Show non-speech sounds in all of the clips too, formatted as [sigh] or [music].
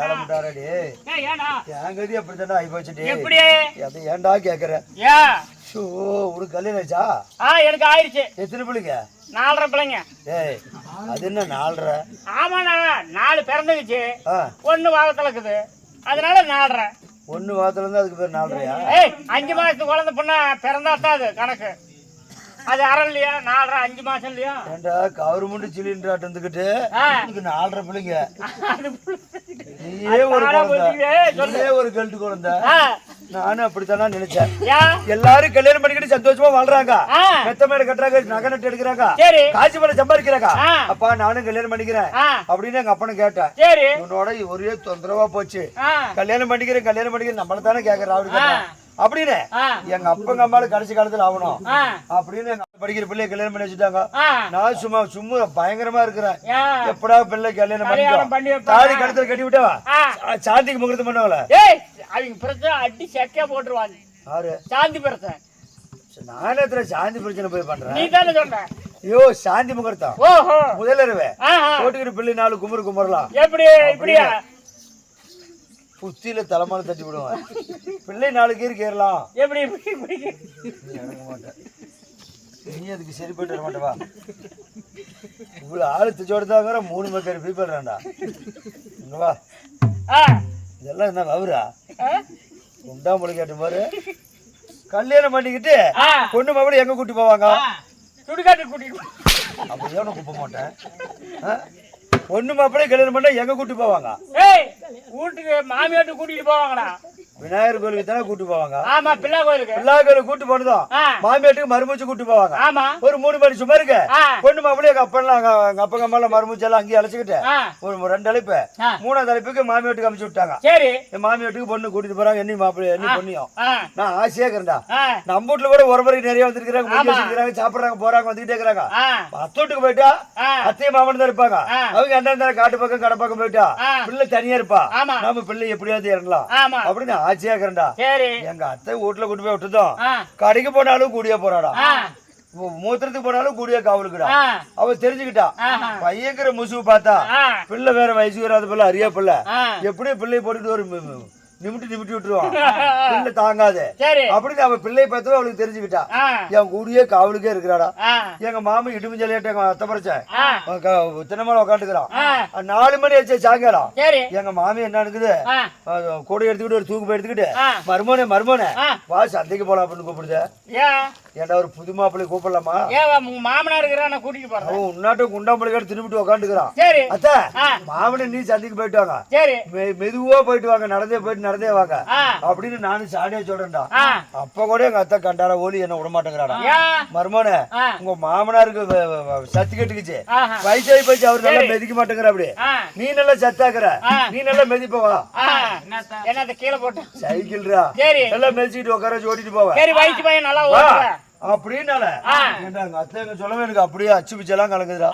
ஏழை முட்டாரடி என் கதி அப்படித்தானே ஆகி போச்சுடி. எப்படி? அதை ஏன்டா கேக்குற? ஏ? ஷோ ஒரு கல்யாணம் ஆச்சா எனக்கு ஆயிடுச்சு. எத்தனை பிள்ளைங்க? நாலரை பிள்ளைங்க. ஏய் அது என்ன நாலரை? ஆமாண்ணா நாலு பிறந்துக்குச்சு ஆ. ஒண்ணு வாகத்துல இருக்குது அதனால நாலரை. ஒண்ணு வாரத்துல இருந்து அதுக்கு பேர் நாலரையா? ஏய் அஞ்சு மாசத்து குழந்தை பொண்ணா பிறந்தா தான் அது கணக்கு. அது அரை இல்லையா? நாலரை அஞ்சு மாசம் இல்லையா? ஏன்டா கவர்மெண்ட் சிலிண்டர் இருந்துகிட்டு நாலரை பிள்ளைங்க. ஒரு குழந்தை. நானும் அப்படித்தானா நினைச்சேன்? எல்லாரும் கல்யாணம் பண்ணிக்கிட்டு சந்தோஷமா வாழ்றாங்க. மெத்த மேல கட்டுறாங்க? நகை நட்டு எடுக்கிறாங்க. காட்சி மேல சம்பாதிக்கிறாங்க. அப்பா நானும் கல்யாணம் பண்ணிக்கிறேன். அப்படின்னு எங்க அப்பனை கேட்டேன். இவனோட ஒரே தொந்தரவா போச்சு. கல்யாணம் பண்ணிக்கிறேன் கல்யாணம் பண்ணிக்கிறேன். நம்மள தானே கேக்குற அவரு கேட்டான். ஆ. அப்படின்னு. எங்க அப்பங்க அம்மாளுக்கு கடைசி காலத்துல ஆகணும். அப்படின்னு எங்க படிக்கிற பிள்ளைய கல்யாணம் பண்ணி வச்சுட்டாங்க. நான் சும்மா சும்மா பயங்கரமா இருக்கிறேன்? எப்படா பிள்ளை கல்யாணம் பண்ணி. தாடி கழுத்துல கட்டி விட்டவா. சாந்திக்கு முகூர்த்தம் பண்ணவள ஏய் அவங்க பிரச்சனை அடி செக்கே போட்டுருவாங்க. ஆறு சாந்தி பிரச்சனை. நானே எத்தனை சாந்தி பிரச்சனை போய் பண்றேன்? நீ தானே சொன்ன. ஐயோ சாந்தி முகூர்த்தம். ஓஹோ. முதலருவே ஆஹா. போட்டுக்கிட்டு பிள்ளை நாலு குமுறு குமரலாம் எப்படி இப்படியா? புத்தியில தலைமையில தட்டி விடுவேன். பிள்ளை நாலு கீர் கேறலாம். எப்படி இறங்க மாட்டேன். நீ அதுக்கு சரி போயிட்டு வர மாட்டவா இவ்வளவு ஆளு திச்சோடுதாங்கிற மூணு மக்கள் போய் போடுறான்டா இங்க வா. ஆ, இதெல்லாம் என்ன வவுரா ஆ, உண்டா மொழி கேட்ட பாரு. கல்யாணம் பண்ணிக்கிட்டு பொண்ணு மகளை எங்க கூட்டி போவாங்க. சுடுகாட்டு கூட்டிட்டு போ. அப்படியே உனக்கு கூப்ப மாட்டேன்? பொண்ணு மாப்பிள்ளை கல்யாணம் பண்ணா எங்க கூட்டி போவாங்க? ஏய் வீட்டுக்கு மாமியாட்டு கூட்டிட்டு போவாங்கடா. விநாயகர் கோயிலுக்கு தானே கூட்டி போவாங்க? ஆமா பிள்ளை கோயிலுக்கு. எல்லா கோயிலுக்கு கூட்டி போனதும் மாமியாட்டுக்கு மறுமூச்சு கூட்டி போவாங்க. ஆமா. ஒரு மூணு மணி சும்மா இருக்கு. பொண்ணு மாப்பிள்ளை எங்க அப்பெல்லாம் எங்க எங்க அப்பங்க அம்மா மறுமூச்சு எல்லாம் அங்கேயே அழைச்சிக்கிட்டு ஒரு ரெண்டு அழைப்பு. மூணாவது அழைப்புக்கு மாமி வீட்டுக்கு அமுச்சு விட்டாங்க. சரி. என் மாமி வீட்டுக்கு பொண்ணு கூட்டிட்டு போறாங்க. என்னி மாப்பிள்ளை என்னி பொண்ணியும். நான் ஆசையா இருக்கிறேன்டா. நம்ம வீட்டுல கூட ஒரு முறைக்கு நிறைய வந்துருக்காங்க. வச்சிருக்காங்க சாப்பிடுறாங்க போறாங்க வந்துகிட்டே இருக்கிறாங்க. அத்தோட்டுக்கு போயிட்டா அத்தையும் மாமன் தான் இருப்பாங்க. அவங்க அண்ணன் காட்டு பக்கம் கடை பக்கம் போயிட்டா. பிள்ளை தனியா இருப்பா. ஆமா. நம்ம பிள்ளை எப்படியாவது இறங்கலாம். அப்படின்னு இருக்கிறேன்டா சரி. எங்க அத்தை வீட்டுல கூட்டு போய் விட்டுதோம் கடைக்கு போனாலும் கூடிய போறாடா. மூத்திரத்துக்கு போனாலும் கூடிய காவலுக்குடா. அவ தெரிஞ்சுக்கிட்டா. பையங்கிற முசுகு பார்த்தா பிள்ளை வேற வயசுக்கு வராத பிள்ளை அரியா பிள்ளை. ஆ. எப்படி பிள்ளைய போட்டுட்டு ஒரு நிமிட்டி நிமிட்டி விட்டுருவான். [laughs] பிள்ளை தாங்காது. அப்படின்னு அவ பிள்ளைய பார்த்தா அவளுக்கு தெரிஞ்சுக்கிட்டா. ஆ, என் கூடியே காவலுக்கே இருக்கிறாடா. எங்க மாமன் இடுமிஞ்சலியாட்ட எங்க அத்தை பறிச்சேன் தினமலை உட்காந்துக்கிறான் நாலு மணி ஆச்சு சாயங்காலம் எங்க மாமி என்ன இருக்குது கூடை எடுத்துக்கிட்டு ஒரு தூக்கு எடுத்துக்கிட்டு. மருமோனே மருமோனே. வா சந்தைக்கு போலாம் அப்படின்னு கூப்பிடுது. ஏன் ஏன்டா ஒரு புது மாப்பிள்ளை கூப்பிடலாமா? மாமனார் இருக்கிறான் கூட்டிட்டு போறேன். அவன் உன்னாட்ட குண்டாம்பளிக்காடு திரும்பிட்டு உட்காந்துக்கிறான் அத்தை. மாமனை நீ சந்தைக்கு போயிட்டு வாங்க. மெதுவா போயிட்டு வாங்க நடந்தே போயிட்டு நடந்தே வாங்க அப்படின்னு நானும் சாடியா சொல்றேன்டா. அப்ப கூட எங்க அத்தை கண்டார ஓலி என்ன விட மாட்டேங்கிறாடா ஏன் மருமோனே உங்க மாமனாருக்கு சத்து கட்டுக்குச்சு. வயசாகி போச்சு அவர் நல்லா. மெதிக்க மாட்டேங்கிற அப்படி நீ நல்லா சத்தாக்குற. நீ நல்லா மெதிப்பவா ஆ, என்னத்த? கீழே போட்டு. சைக்கிள்ரா. நல்லா மெதிச்சுட்டு உட்கார ஓட்டிட்டு போவ. சரி வயசு பையன் நல்லா அப்படின்னால? எங்க அத்தை எங்க சொல்லவே? எனக்கு அப்படியே அச்சு பிச்செல்லாம் கலங்குதுடா.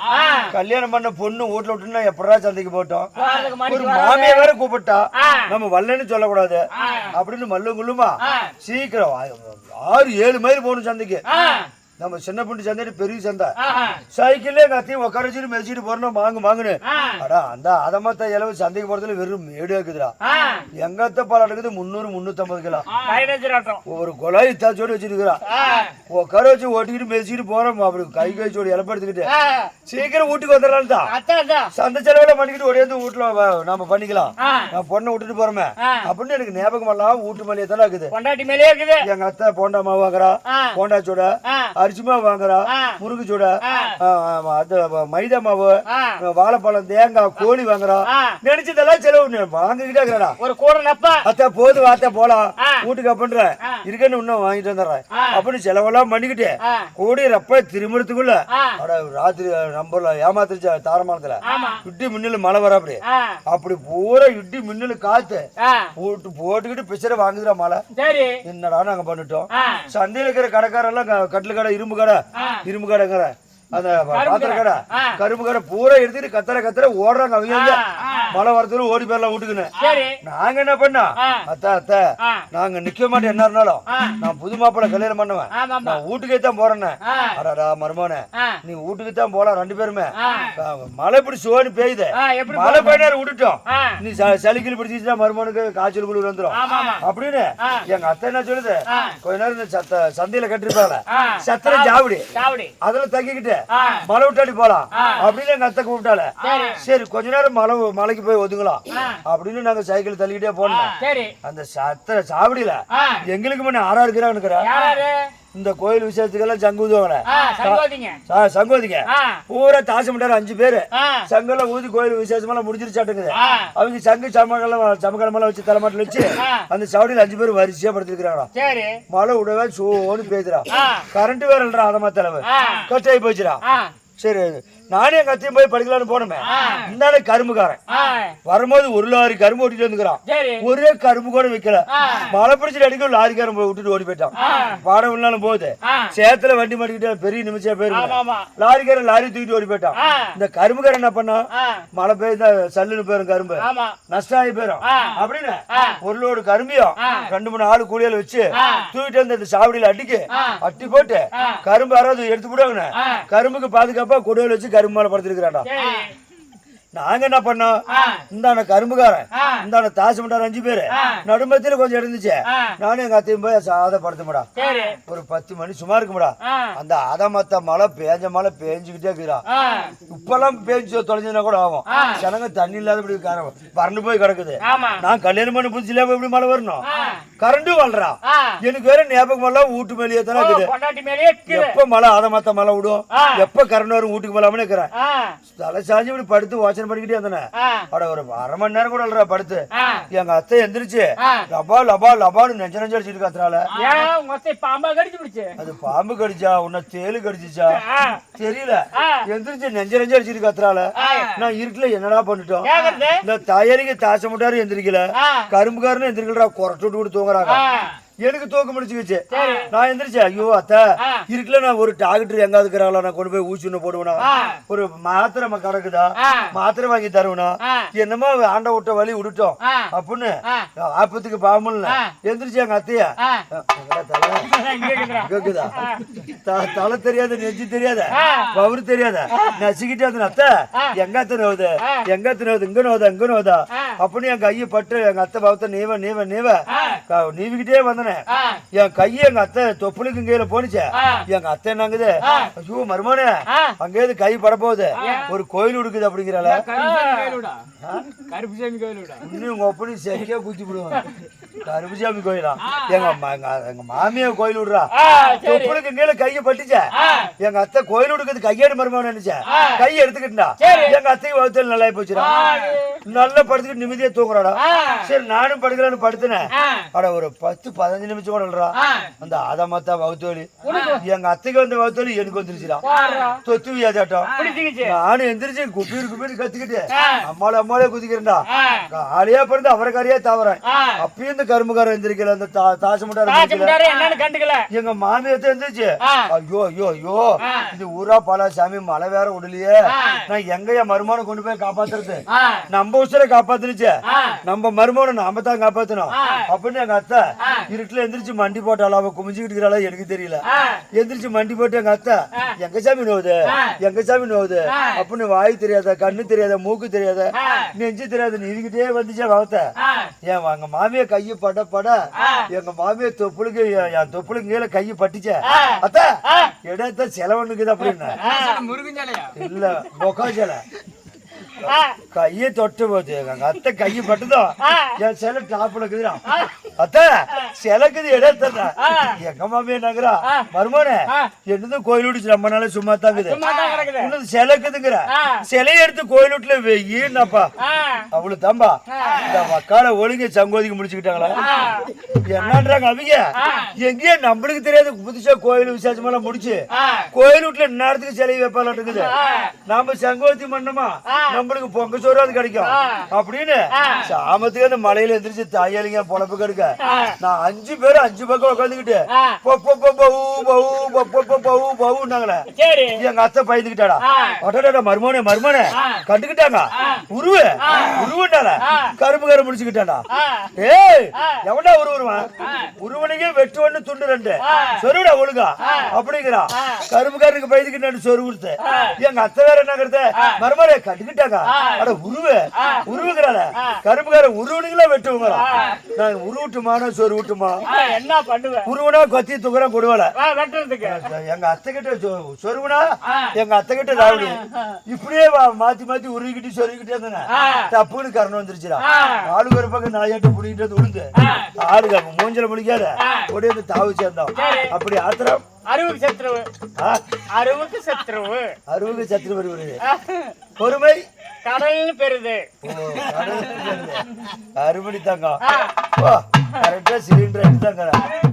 கல்யாணம் பண்ண பொண்ணு வீட்டுல விட்டுனா எப்படா சந்தைக்கு போட்டோம் ஒரு மாமியை வேற கூப்பிட்டா. நம்ம வல்லன்னு சொல்லக்கூடாது. அப்படின்னு மல்லு குள்ளுமா ஆ. சீக்கிரம் ஆறு ஏழு மைல் போகணும் சந்தைக்கு. நம்ம சின்ன பொண்ணு சந்தை பெரிய சந்தை. சைக்கிள்ல எங்க அத்தையும் உட்கார வச்சுட்டு மெதிச்சிட்டு போறோம் வாங்கு வாங்குன்னு. அடா அந்த அதமத்த இலவு சந்தைக்கு போறதுல வெறும் மேடு இருக்குதுடா. எங்க அத்தை பால் எடுக்குது முந்நூறு முந்நூத்தம்பது கிலோ. ஒரு குழாய் இத்தாச்சோடு வச்சிருக்கிறா ஆ, உட்கார வச்சு ஓட்டிக்கிட்டு மெதிச்சிட்டு போறோம். அப்படி கை எடுத்துக்கிட்டு. ஆ, சீக்கிரம் வீட்டுக்கு வந்துடலாம் தான் சந்தை செலவுல பண்ணிக்கிட்டு ஒரே வீட்டுல வ- நாம பண்ணிக்கலாம். நான் பொண்ணை விட்டுட்டு போறோமே. அப்படின்னு எனக்கு ஞாபகம் எல்லாம் வீட்டு மல்லியை தானே இருக்குது. எங்க அத்தை போண்டா மாவு வாங்குறா. போண்டா சூட. ஆ, அரிசி மாவு வாங்குறா ஆ, முருகு சூட ஆ, ஆ, ஆ, அது மைதா மாவு வாழைப்பழம் தேங்காய் கோழி வாங்குறா. ஆ. நினைச்சதெல்லாம் செலவு வாங்கிக்கிட்டே இருக்கிறடா. ஒரு கூட நப்பா. அத்தை போது வாத்த போலாம். வீட்டுக்கு அப்படின்ற. இருக்கன்னு இன்னும் வாங்கிட்டு வந்துடுறேன். அப்படின்னு செலவெல்லாம் பண்ணிக்கிட்டு கூடி ரப்ப திருமணத்துக்குள்ள ராத்திரி நம்பர்ல ஏமாத்திருச்சா தாரமானத்துல. இட்டி மின்னல் மழை வர அப்படி அப்படி பூரா இட்டி மின்னல் காத்து. போட்டு போட்டுக்கிட்டு பிசரை வாங்குதுடா மழை. என்னடா நாங்க பண்ணிட்டோம். சந்தையில இருக்கிற கடைக்காரெல்லாம் கட்டில் கடை இரும்பு கடை. இரும்பு கடைங்கிற அந்த பாத்திர கடை. கரும்பு கடை பூரா எடுத்துட்டு கத்தர கத்தர ஓடுறாங்க அவங்க. மழை வரத்துல ஓடி போயிடலாம் வீட்டுக்குன்னு. நாங்க என்ன பண்ணோம். அத்தா அத்தா. நாங்க நிக்க மாட்டோம் என்ன இருந்தாலும். நான் புது மாப்பிள்ளை கல்யாணம் பண்ணுவேன். நான் வீட்டுக்கே தான் போறேன்னு. அடடா மருமோனே நீ வீட்டுக்கு தான் போலாம் ரெண்டு பேருமே. மழை இப்படி சோனு பெய்யுது. மழை பெய்யாரு விட்டுட்டோம். நீ சளிக்கில் பிடிச்சிச்சுன்னா மருமனுக்கு காய்ச்சல் குளிர் வந்துரும். ஆமாமா அப்படின்னு. எங்க அத்தை என்ன சொல்லுது. கொஞ்ச நேரம் இந்த சத்த சந்தையில கட்டிருப்பாங்க சத்திர ஜாவடி அதுல தங்கிக்கிட்டு மலை விட்டாடி போலாம். அப்படின்னு எங்க அத்தை கூப்பிட்டால சரி. கொஞ்ச நேரம் மலை மலைக்கு போய் ஒதுங்கலாம் அப்படின்னு நாங்க சைக்கிள் தள்ளிக்கிட்டே போனோம். அந்த சத்திர சாவடியில எங்களுக்கு முன்ன ஆறா இருக்கிறான்னு இந்த கோயில் விசேஷத்துக்கெல்லாம் சங்கு ஊதுவாங்களே சங்கோதிங்க பூரா தாசமிட்டார் அஞ்சு பேரு. சங்கெல்லாம் ஊதி கோயில் விசேஷமெல்லாம் முடிஞ்சிருச்சாட்டுங்குது. அவங்க சங்கு சமகலம் சமகலமெல்லாம் வச்சு தலைமாட்டில் வச்சு அந்த சவடியில் அஞ்சு பேர் வரிசையா படுத்துருக்காங்களா சரி. மழை விடவே சோன்னு பெய்துடா ஆ. கரண்ட் வேற இல்லடா அதமா தலைவர் கட்டாயி போச்சுடா. சரி நானே எங்க அத்தையும் போய் படிக்கலாம்னு போனோமே. ஆ. இந்தாலே கரும்புக்காரன். வரும்போது ஒரு லாரி கரும்பு ஓட்டிட்டு வந்துக்கிறான் ஒரே கரும்பு கூட விக்கல. மழை பிடிச்சிட்டு அடிக்க லாரிக்காரன் போய் விட்டுட்டு ஓடி போயிட்டான். பாடம் இல்லாலும் போகுது. சேத்துல வண்டி மாட்டிக்கிட்டு பெரிய நிமிஷம் ஆமாமா. லாரிக்காரன் லாரி தூக்கிட்டு ஓடி போயிட்டான். இந்த கரும்புக்காரன் என்ன பண்ணா? ஆ. மழை பெய்தா சல்லுன்னு போயிரும் கரும்பு. நஷ்டம் ஆகி போயிரும். அப்படின்னு. ஒரு லோடு கரும்பியும். ரெண்டு மூணு ஆளு கூலியால வச்சு. தூக்கிட்டு வந்து அந்த சாவடியில அடிக்கு. அட்டி போட்டு. கரும்பு யாராவது எடுத்து விடுவாங்க ஆ. கரும்புக்கு பாதுகாப்பா கொடையில வச்சு கருமால படுத்திருக்கிறாண்டா படுத்திருக்கிறான்டா நாங்க என்ன பண்ணோம்? கரும்புக்காரன் ஆ. இந்தாண்ட தாசு மட்டார் அஞ்சு பேரு. நடுமத்தில கொஞ்சம் இருந்துச்சு. நானும் எங்க அத்தையும் போய் சாத படுத்துமடா ஒரு பத்து மணி சும்மா இருக்கும்டா. அந்த அதமத்த மழை பேஞ்ச மழை பேஞ்சுக்கிட்டே இருக்கிறா இப்பெல்லாம் பேஞ்சு தொலைஞ்சதுனா கூட ஆகும். ஜனங்க தண்ணி இல்லாத இப்படி வறண்டு போய் கிடக்குது. நான் கல்யாணம் பண்ண புதுசுல எப்படி மழை வரணும்? கரண்டும் வளரா எனக்கு வேற ஞாபகம் எல்லாம் வீட்டு மேலேயே தானே இருக்குது. எப்ப மழை அதமத்த மழை விடும். எப்ப கரண்ட் வரும் வீட்டுக்கு மேலாம இருக்கிறேன் தலை சாஞ்சு இப்படி படுத்து யோசனை இருந்தேன் ஆ. அட ஒரு அரை மணி நேரம் கூட இல்லடா படுத்து. எங்க அத்தை எந்திரிச்சு லபா லபா லபான்னு நெஞ்ச நெஞ்ச அடிச்சிட்டு கத்துறால ஏன் உங்க அத்தை பாம்பா கடிச்சு பிடிச்சு. அது பாம்பு கடிச்சா உன்ன தேலு கடிச்சிச்சா? தெரியல. எந்திரிச்சு நெஞ்ச நெஞ்ச அடிச்சிட்டு கத்துறால ஆ. நான் இருக்குல என்னடா பண்ணிட்டோம்? இந்த தயாரிக்கு தாச முட்டாரு எந்திரிக்கல. ஆ. கரும்புக்காரனும் எந்திரிக்கலடா குறைச்சு விட்டு விட்டு தூங்குறாங்க. எனக்கு தூக்க முடிச்சுக்கிச்சு சரி. நான் எந்திரிச்சேன். ஐயோ அத்தை. இருக்குல்ல நான் ஒரு டாக்டர் எங்காவது இருக்கிறாங்களா? நான் கொண்டு போய் ஊசி ஒண்ணு போடுவேனா? ஒரு மாத்திரை கிடக்குதா? மாத்திரை வாங்கி தருவனா? என்னமோ ஆண்ட விட்ட வழி விட்டுட்டோம் ஆ. அப்படின்னு ஆப்பத்துக்கு பாம்புல ஆ. எந்திரிச்சு எங்க அத்தையா. கேக்குதா த- தலை தெரியாத நெஞ்சு தெரியாத. பவுரு தெரியாத நசுக்கிட்டே அந்த அத்தை. எங்க அத்தை நோவுது? ஆ. எங்க அத்தை நோவுது? இங்க நோவுதா? இங்க நோவுதா? ஆ. அப்படின்னு என் கையை பட்டு எங்க அத்தை பவத்தை நீவ நீவ நீவ நீவிக்கிட்டே வந்தனே ஆ. என் கையை எங்க அத்தை தொப்புளுக்கு கீழே போனுச்சே எங்க அத்தை என்னங்குது. ஐயோ மருமானே அங்கேயிருந்து கை பட போகுது ஒரு கோயில் உடுக்குது அப்படிங்கிறால கருப்புசாமி கோயிலோட. இன்னும் உங்க ஒப்பனி சரியா குத்தி விடுவாங்க கருப்புசாமி கோயிலா? எங்க அம்மா- எங்க எங்க மாமியா கோயில் விடுறா. தொப்புளுக்கு கீழே கையை பட்டுச்சே. எங்க அத்தை கோயில் உடுக்குது கையாடு மருமானு நினைச்சேன். கை எடுத்துக்கிட்டா. எங்க அத்தைக்கு வகுத்தல் நல்லா போச்சுடா. நல்லா படுத்துக்கிட்டு நிம்மதியா தூங்குறாடா. சரி நானும் படுக்கலான்னு படுத்துனேன். அட ஒரு பத்து பதினஞ்சு நிமிஷம் கூட அந்த அதமத்தா வகுத்தோலி எங்க அத்தைக்கு வந்த வகுத்தோலி எனக்கு வந்துருச்சுடா. தொத்து வியாதாட்டம் நானும் எந்திரிச்சு குப்பீர் குப்பீர் கத்திக்கிட்டு. அம்மால அம்மாலே குதிக்கிறேன்டா. ஆ. காலியா பிறந்து அவரை காரியா தாவறேன். அப்பயும் இந்த கரும்புக்காரன் எந்திரிக்கல அந்த தா- தாச காய்ச்சி முட்டார முட்டாரு என்னன்னு கண்டுக்கல. எங்க மாமியத்தை எந்திரிச்சு? ஐயோ ஐயோ ஐயோ. இது ஊரா பலாசாமி மழை வேற விடலையே. நான் எங்க என் மருமானம் கொண்டு போய் காப்பாத்துறது? ஆ. நம்ம உசுரை காப்பாத்துனுச்சு நம்ம மருமகனை நாம தான் காப்பாத்தணும். அப்படின்னு எங்க அத்தை. இருட்டுல எந்திரிச்சு மண்டி போட்டாலும் அவ குமிஞ்சுக்கிட்டு இருக்கிறாளா எனக்கு தெரியல எந்திரிச்சு மண்டி போட்டு எங்க அத்தை. எங்க சாமி நோவுது. எங்க சாமி நோவுது. அப்படின்னு வாய் தெரியாத கண்ணு தெரியாத மூக்கு தெரியாத நெஞ்சு தெரியாத நீதிக்கிட்டே வந்துச்சா வளர்த்த ஏன் எங்க மாமிய கையை பட பட. எங்க மாமிய தொப்புளுக்கு என் தொப்புளுக்கு கீழே கையை பட்டுச்சே. அத்த. இடத்த செலவனுக்குது அப்படின்னு இல்ல பொக்கா சிலை கையை தொட்டு போச்சு. அத்தை கையை பட்டுதான் ஆ. என் சிலை டாப்ல இருக்குதுடா. அத்த சிலைக்குது இடத்த ஆ. எங்க மாமியா நகரா. மருமோனே ஆ. என்னதும் கோயில் விட்டு ரொம்ப நாள் சும்மா கிடக்குது. இன்னும் சிலைக்குதுங்கிற. சிலையை எடுத்து கோயில் வீட்டுல வெயின்னாப்பா அவ்வளவு தாம்பா இந்த மக்கால ஒழுங்க சங்கோதிக்கு முடிச்சுக்கிட்டாங்களா? என்னன்றாங்க அவங்க? எங்கேயோ நம்மளுக்கு தெரியாத. புதுசா கோயில் விசேஷம் எல்லாம் முடிச்சு கோயில் வீட்டுல நேரத்துக்கு சிலை வைப்பாலாம் இருக்குது. நாம சங்கோத்தி பண்ணோமா. நம்மளுக்கு பொங்க சோறு அது கிடைக்கும். அப்படின்னு. சாமத்துக்கு அந்த மலையில எந்திரிச்சு தாயாளிங்க பொழப்பு கெடுக்க. நான் அஞ்சு பேரும் அஞ்சு பக்கம் உட்காந்துக்கிட்டு ஆ. பவுனாங்களே சரி. எங்க அத்தை பயந்துக்கிட்டாடா. அடடா மருமோனே மருமோனே கண்டுக்கிட்டாங்க. உருவு. உருவுனால கரும்பு கரும்பு முடிச்சுக்கிட்டாடா ஏய் எவன்டா உருவுருவான்? உருவனையே வெட்டு ஒண்ணு துண்டு ரெண்டு. சொருடா ஒழுங்கா. அப்படிங்கிறான் கரும்புக்காரனுக்கு பயந்துக்கிட்டு சொருவுடுத்து எங்க அத்தை வேற என்னங்கிறத? மருமலை கட்டுக்கிட்டாங்க அட உருவு. உருவுங்கிறாள. கரும்புக்காரன் உருவனுங்களா வெட்டுவங்களா நான் உருவிட்டுமான சொருவிட்டுமா என்ன உருவனா கொத்தி துக்குறேன் கொடுவல. வெட்டுறதுக்கு. எங்க அத்தை கிட்ட சொருவுனா எங்க அத்தை கிட்ட ராவடி இப்படியே மாத்தி மாத்தி உருவிக்கிட்டு சொருவிக்கிட்டே இருந்தேன். தப்புன்னு கரணம் வந்துருச்சுடா. ஆளுக்கு ஒரு பக்கம் நாயாட்டம் புடிக்கிட்டு வந்து விழுந்து ஆளுங்க மூஞ்சல முடிக்காத ஒடியே தாவு சேர்ந்தோம். அப்படி ஆத்திரம். அருவுக்கு சத்ருவு. அருவுக்கு சத்ருவு. அறுபது சத்திர வருவது. பொறுமை. கடல்னு பெறுது. அறுபடி தங்கம் கரெக்டா சிலிண்டர் எடுத்தாங்க